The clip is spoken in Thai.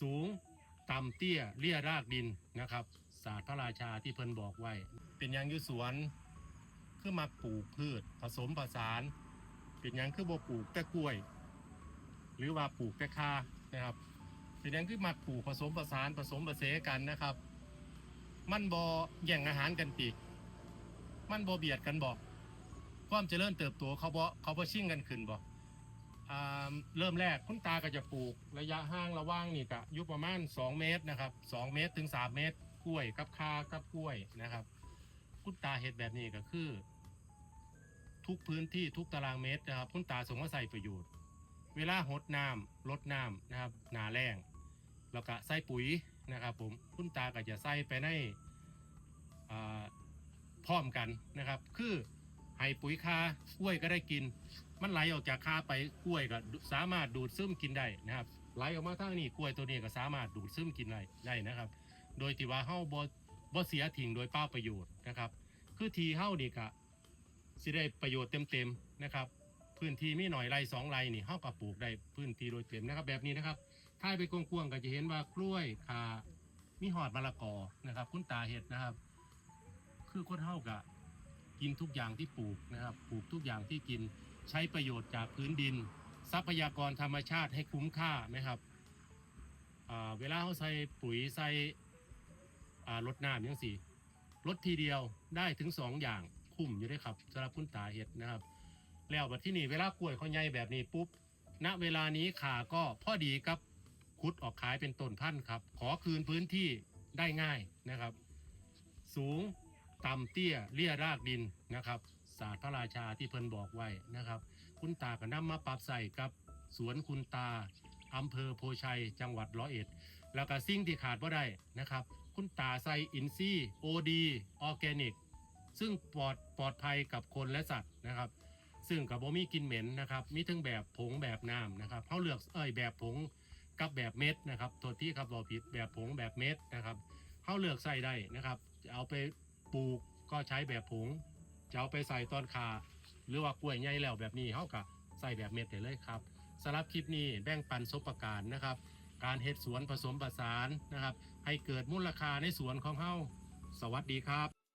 สูงต่ำเตี้ยเลี่ยรากดินนะครับ ศาสตร์พระราชาที่เพิ่นบอกไว้ เป็นยังอยู่สวนคือมาปลูกพืช ผสมผสาน เป็นยังคือบ่ปลูกแต่กล้วย หรือว่าปลูกแต่คานะครับ เป็นยังคือมาปลูกผสมผสานผสมผสานกันนะครับ มันบ่แย่งอาหารกันติมันบ่เบียดกันบ่ความเจริญเติบโตเขาบ่เขาบ่ชิ่งกันขึ้นบ่ อ่าเริ่มแรกคุณตาก็จะปลูกระยะห่างระหว่างนี่ก็อยู่ประมาณ 2 เมตรนะครับ2เมตรถึง 3 เมตร กล้วยกับคากับกล้วยนะครับ คุณตาเฮ็ดแบบนี้ก็คือ ทุกพื้นที่ทุกตารางเมตรนะครับคุณตาสงมาใส่ประโยชน์ เวลาหดน้ำลดน้ำนะครับหนาแรงแล้วก็ใส่ปุ๋ยนะครับ ผมคุณตาก็จะใส่ไปในพร้อมกันนะครับ คือ ให้ปุ๋ยคากล้วยก็ได้กิน มันไหลออกจากคาไปกล้วยก็สามารถดูดซึมกินได้นะครับไหลออกมาทางนี้กล้วยตัวนี้ก็สามารถดูดซึมกินได้ได้นะครับ โดยที่ว่าเฮาบ่บ่เสียทิ้งโดยเป้าประโยชน์นะครับ คือทีเฮานี่ก็สิได้ประโยชน์เต็มๆนะครับพื้นที่มีหน่อยไรสองไรนี่เฮาก็ปลูกได้พื้นที่โดยเต็มนะครับ แบบนี้นะครับถ้าไปกว้างๆก็จะเห็นว่ากล้วยคามีหอดมะละกอนะครับ คุณตาเห็ดนะครับ คือคนเฮาก็ กินทุกอย่างที่ปลูกนะครับ ปลูกทุกอย่างที่กินใช้ประโยชน์จากพื้นดิน ทรัพยากรธรรมชาติให้คุ้มค่าไหมครับเวลาเขาใส่ปุ๋ยใส่อ่ารดน้ำยังสี่รดทีเดียวได้ถึงสองอย่างคุ้มอยู่ได้ครับสำหรับคุณตาเห็ดนะครับ แล้วบัดที่นี่เวลากล้วยเขาใหญ่แบบนี้ปุ๊บณเวลานี้ขาก็พอดีกับคุดออกขายเป็นต้นพันธุ์ครับ ขอคืนพื้นที่ได้ง่ายนะครับ สูง ต่ำเตี้ยเลี่ยรากดินนะครับ ศาสตร์พระราชาที่เพิ่นบอกไว้นะครับ คุณตาก็นำมาปรับใส่กับสวนคุณตาอำเภอโพชัย จังหวัดร้อยเอ็ด แล้วก็สิ่งที่ขาดบ่ได้นะครับ คุณตาใส่อินซีโอดีออร์แกนิก ซึ่งปลอดปลอดภัยกับคนและสัตว์นะครับ ซึ่งกับบ่มีกินเหม็นนะครับ มีทั้งแบบผงแบบน้ำนะครับเขาเลือกเอ้ยแบบผงกับแบบเม็ดนะครับตัวที่ครับเราผิดแบบผงแบบเม็ดนะครับเขาเลือกใส่ได้นะครับ เอาไป ปลูกก็ใช้แบบผงจะเอาไปใส่ตอนขาหรือว่ากล้วยใหญ่แล้วแบบนี้เขาก็ใส่แบบเม็ดได้เลยครับสำหรับคลิปนี้แบ่งปันสบประการนะครับ การเฮ็ดสวนผสมผสานนะครับ ให้เกิดมูลค่าในสวนของเฮาสวัสดีครับ